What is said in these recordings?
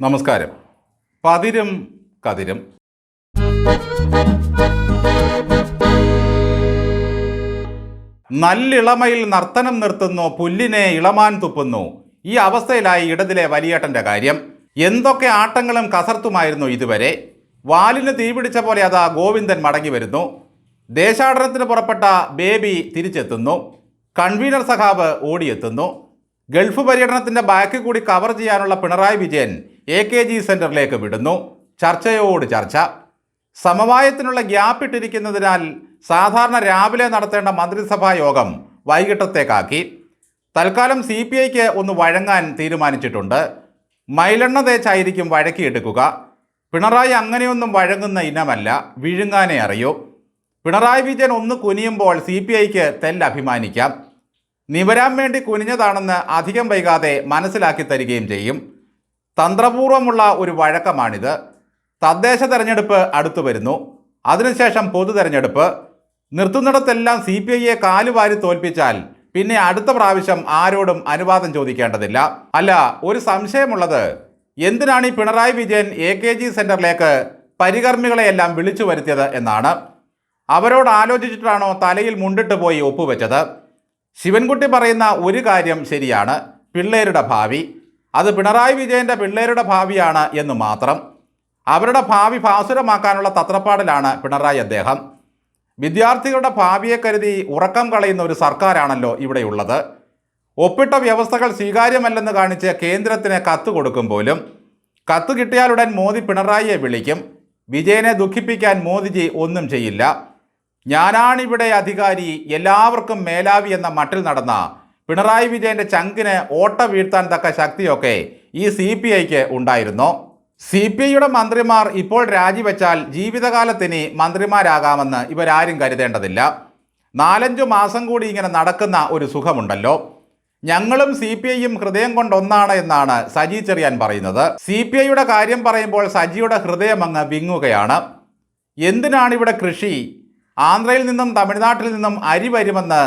നമസ്കാരം. പതിരും കതിരും. നല്ലിളമയിൽ നർത്തനം നിർത്തുന്നു പുല്ലിനെ ഇളമാൻ തുപ്പുന്നു. ഈ അവസ്ഥയിലായി ഇടതിലെ വലിയേട്ടന്റെ കാര്യം. എന്തൊക്കെ ആട്ടങ്ങളും കസർത്തുമായിരുന്നു ഇതുവരെ. വാലിന് തീപിടിച്ച പോലെ അതാ ഗോവിന്ദൻ മടങ്ങി വരുന്നു. ദേശാടനത്തിന് പുറപ്പെട്ട ബേബി തിരിച്ചെത്തുന്നു. കൺവീനർ സഖാവ് ഓടിയെത്തുന്നു. ഗൾഫ് പര്യടനത്തിന്റെ ബാക്കി കൂടി കവർ ചെയ്യാനുള്ള Pinarayi Vijayan A K G സെന്ററിലേക്ക് വിടുന്നു. ചർച്ചയോട് ചർച്ച. സമവായത്തിനുള്ള ഗ്യാപ്പ് ഇട്ടിരിക്കുന്നതിനാൽ സാധാരണ രാവിലെ നടത്തേണ്ട മന്ത്രിസഭാ യോഗം വൈകിട്ടത്തേക്കാക്കി. തൽക്കാലം സി പി ഐക്ക് ഒന്ന് വഴങ്ങാൻ തീരുമാനിച്ചിട്ടുണ്ട്. മൈലെണ്ണ തേച്ചായിരിക്കും വഴക്കിയെടുക്കുക പിണറായി അങ്ങനെയൊന്നും വഴങ്ങുന്ന ഇനമല്ല. വിഴുങ്ങാനേ അറിയൂ. പിണറായി വിജയൻ ഒന്ന് കുനിയുമ്പോൾ സി പി ഐക്ക് തെല്ലഭിമാനിക്കാം നിവരാൻ വേണ്ടി കുനിഞ്ഞതാണെന്ന് അധികം വൈകാതെ മനസ്സിലാക്കി തരികയും ചെയ്യും. തന്ത്രപൂർവമുള്ള ഒരു വഴക്കമാണിത്. തദ്ദേശ തെരഞ്ഞെടുപ്പ് അടുത്തു വരുന്നു. അതിനുശേഷം പൊതു തെരഞ്ഞെടുപ്പ്. നിർത്തുന്നിടത്തെല്ലാം സി പി ഐയെ കാലുവാരി തോൽപ്പിച്ചാൽ പിന്നെ അടുത്ത പ്രാവശ്യം ആരോടും അനുവാദം ചോദിക്കേണ്ടതില്ല. അല്ല ഒരു സംശയമുള്ളത് എന്തിനാണ് ഈ Pinarayi Vijayan A K G സെന്ററിലേക്ക് പരികർമ്മികളെയെല്ലാം വിളിച്ചു വരുത്തിയത് എന്നാണ്. അവരോട് ആലോചിച്ചിട്ടാണോ തലയിൽ മുണ്ടിട്ട് പോയി ഒപ്പുവെച്ചത്? ശിവൻകുട്ടി പറയുന്ന ഒരു കാര്യം ശരിയാണ്. പിള്ളേരുടെ ഭാവി. അത് പിണറായി വിജയന്റെ പിള്ളേരുടെ ഭാവിയാണ് എന്ന് മാത്രം. അവരുടെ ഭാവി ഭാസുരമാക്കാനുള്ള തത്രപ്പാടിലാണ് പിണറായി അദ്ദേഹം. വിദ്യാർത്ഥികളുടെ ഭാവിയെ കരുതി ഉറക്കം കളയുന്ന ഒരു സർക്കാരാണല്ലോ ഇവിടെയുള്ളത്. ഒപ്പിട്ട വ്യവസ്ഥകൾ സ്വീകാര്യമല്ലെന്ന് കാണിച്ച് കേന്ദ്രത്തിന് കത്ത് കൊടുക്കും പോലും. കത്ത് കിട്ടിയാലുടൻ മോദി പിണറായിയെ വിളിക്കും. വിജയനെ ദുഃഖിപ്പിക്കാൻ മോദിജി ഒന്നും ചെയ്യില്ല. ഞാനാണിവിടെ അധികാരി എല്ലാവർക്കും മേലാവി എന്ന മട്ടിൽ നടന്ന പിണറായി വിജയന്റെ ചങ്കിന് ഓട്ട വീഴ്ത്താൻ തക്ക ശക്തിയൊക്കെ ഈ സി പി ഐക്ക് ഉണ്ടായിരുന്നു. സി പി ഐയുടെ മന്ത്രിമാർ ഇപ്പോൾ രാജിവെച്ചാൽ ജീവിതകാലത്തിന് മന്ത്രിമാരാകാമെന്ന് ഇവരാരും കരുതേണ്ടതില്ല. നാലഞ്ചു മാസം കൂടി ഇങ്ങനെ നടക്കുന്ന ഒരു സുഖമുണ്ടല്ലോ. ഞങ്ങളും സി പി ഐയും ഹൃദയം കൊണ്ടൊന്നാണ് എന്നാണ് സജി ചെറിയാൻ പറയുന്നത്. സി പി ഐയുടെ കാര്യം പറയുമ്പോൾ സജിയുടെ ഹൃദയം അങ്ങ് വിങ്ങുകയാണ്. എന്തിനാണ് ഇവിടെ കൃഷി? ആന്ധ്രയിൽ നിന്നും തമിഴ്നാട്ടിൽ നിന്നും അരി വരുമെന്ന്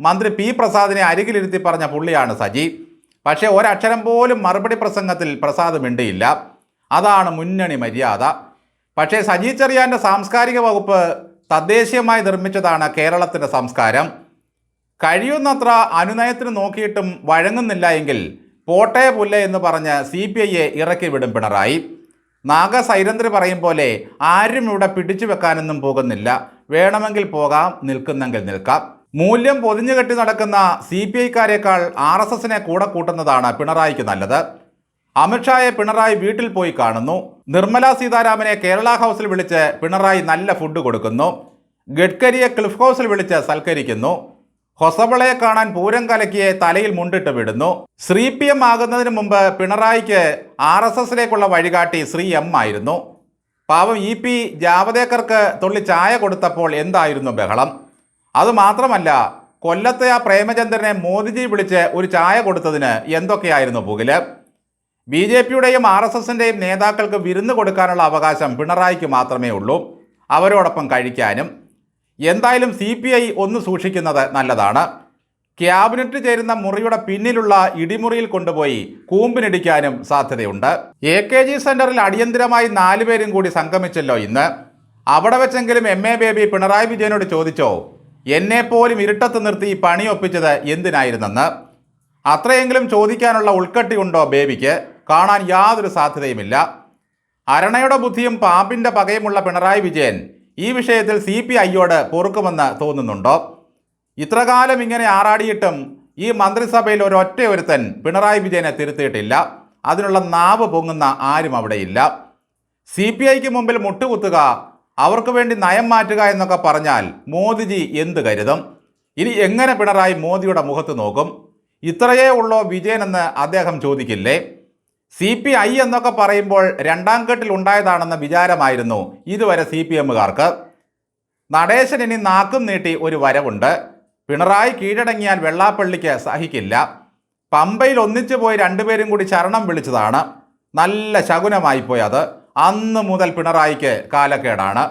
മന്ത്രി പി പ്രസാദിനെ അരികിലിരുത്തി പറഞ്ഞ പുള്ളിയാണ് സജി. പക്ഷേ ഒരക്ഷരം പോലും മറുപടി പ്രസംഗത്തിൽ പ്രസാദ് മിണ്ടിയില്ല. അതാണ് മുന്നണി മര്യാദ. പക്ഷേ സജി ചെറിയാന്റെ സാംസ്കാരിക വകുപ്പ് തദ്ദേശീയമായി നിർമ്മിച്ചതാണ് കേരളത്തിന്റെ സംസ്കാരം. കഴിയുന്നത്ര അനുനയത്തിന് നോക്കിയിട്ടും വഴങ്ങുന്നില്ല എങ്കിൽ പോട്ടെ പുല്ല എന്ന് പറഞ്ഞ് സി പി ഐയെ ഇറക്കി വിടും പിണറായി. നാഗസൈരന്ധ്രി പറയും പോലെ ആരും ഇവിടെ പിടിച്ചു വെക്കാനൊന്നും പോകുന്നില്ല. വേണമെങ്കിൽ പോകാം നിൽക്കുന്നെങ്കിൽ നിൽക്കാം. മൂല്യം പൊതിഞ്ഞു കെട്ടി നടക്കുന്ന സി പി ഐക്കാരേക്കാൾ ആർ എസ് എസിനെ കൂടെ കൂട്ടുന്നതാണ് പിണറായിക്ക് നല്ലത്. അമിത്ഷായെ പിണറായി വീട്ടിൽ പോയി കാണുന്നു. നിർമ്മല സീതാരാമനെ കേരള ഹൗസിൽ വിളിച്ച് പിണറായി നല്ല ഫുഡ് കൊടുക്കുന്നു. ഗഡ്കരിയെ ക്ലിഫ് ഹൗസിൽ വിളിച്ച് സൽക്കരിക്കുന്നു. ഹൊസബളയെ കാണാൻ പൂരം കലക്കിയെ തലയിൽ മുണ്ടിട്ട് വിടുന്നു. ശ്രീ പി എം ആകുന്നതിന് മുമ്പ് പിണറായിക്ക് ആർ എസ് എസിലേക്കുള്ള വഴികാട്ടി ശ്രീ എം ആയിരുന്നു. പാവം ഇ പി ജാവദേക്കർക്ക് തുള്ളി ചായ കൊടുത്തപ്പോൾ എന്തായിരുന്നു ബഹളം? അതുമാത്രമല്ല കൊല്ലത്തെ ആ പ്രേമചന്ദ്രനെ മോദിജി വിളിച്ച് ഒരു ചായ കൊടുത്തതിന് എന്തൊക്കെയായിരുന്നു പുകിൽ? ബി ജെ പിയുടെയും ആർ എസ് എസിന്റെയും നേതാക്കൾക്ക് വിരുന്ന് കൊടുക്കാനുള്ള അവകാശം പിണറായിക്ക് മാത്രമേ ഉള്ളൂ അവരോടൊപ്പം കഴിക്കാനും. എന്തായാലും സി പി ഐ ഒന്ന് സൂക്ഷിക്കുന്നത് നല്ലതാണ്. ക്യാബിനറ്റ് ചേരുന്ന മുറിയുടെ പിന്നിലുള്ള ഇടിമുറിയിൽ കൊണ്ടുപോയി കൂമ്പിനിടിക്കാനും സാധ്യതയുണ്ട്. എ കെ ജി സെന്ററിൽ അടിയന്തിരമായി നാലുപേരും കൂടി സംഗമിച്ചല്ലോ ഇന്ന്. അവിടെ വെച്ചെങ്കിലും എം എ ബേബി പിണറായി വിജയനോട് ചോദിച്ചോ? എന്നെ പോലും ഇരുട്ടത്ത് നിർത്തി പണി ഒപ്പിച്ചത് എന്തിനായിരുന്നെന്ന്? അത്രയെങ്കിലും ചോദിക്കാനുള്ള ഉൾക്കട്ടിയുണ്ടോ ബേബിക്ക്? കാണാൻ യാതൊരു സാധ്യതയുമില്ല. അരണയുടെ ബുദ്ധിയും പാമ്പിന്റെ പകയുമുള്ള പിണറായി വിജയൻ ഈ വിഷയത്തിൽ സി പി ഐയോട് പൊറുക്കുമെന്ന് തോന്നുന്നുണ്ടോ? ഇത്രകാലം ഇങ്ങനെ ആറാടിയിട്ടും ഈ മന്ത്രിസഭയിൽ ഒരൊറ്റ ഒരുത്തൻ പിണറായി വിജയനെ തിരുത്തിയിട്ടില്ല. അതിനുള്ള നാവ് പൊങ്ങുന്ന ആരും അവിടെയില്ല. സി പി ഐക്ക് മുമ്പിൽ മുട്ടുകുത്തുക അവർക്ക് വേണ്ടി നയം മാറ്റുക എന്നൊക്കെ പറഞ്ഞാൽ മോദിജി എന്ത് കരുതും? ഇനി എങ്ങനെ പിണറായി മോദിയുടെ മുഖത്ത് നോക്കും? ഇത്രയേ ഉള്ളോ വിജയനെന്ന് അദ്ദേഹം ചോദിക്കില്ലേ? സി പി ഐ എന്നൊക്കെ പറയുമ്പോൾ രണ്ടാം കെട്ടിൽ ഉണ്ടായതാണെന്ന വിചാരമായിരുന്നു ഇതുവരെ സി പി എമ്മുകാർക്ക്. നടേശൻ ഇനി നാക്കും നീട്ടി ഒരു വരവുണ്ട്. പിണറായി കീഴടങ്ങിയാൽ വെള്ളാപ്പള്ളിക്ക് സഹിക്കില്ല. പമ്പയിൽ ഒന്നിച്ചു പോയി രണ്ടുപേരും കൂടി ശരണം വിളിച്ചതാണ്. നല്ല ശകുനമായിപ്പോയി അത്. അന്ന് മുതൽ പിണറായിക്ക് കാലക്കേടാണ്.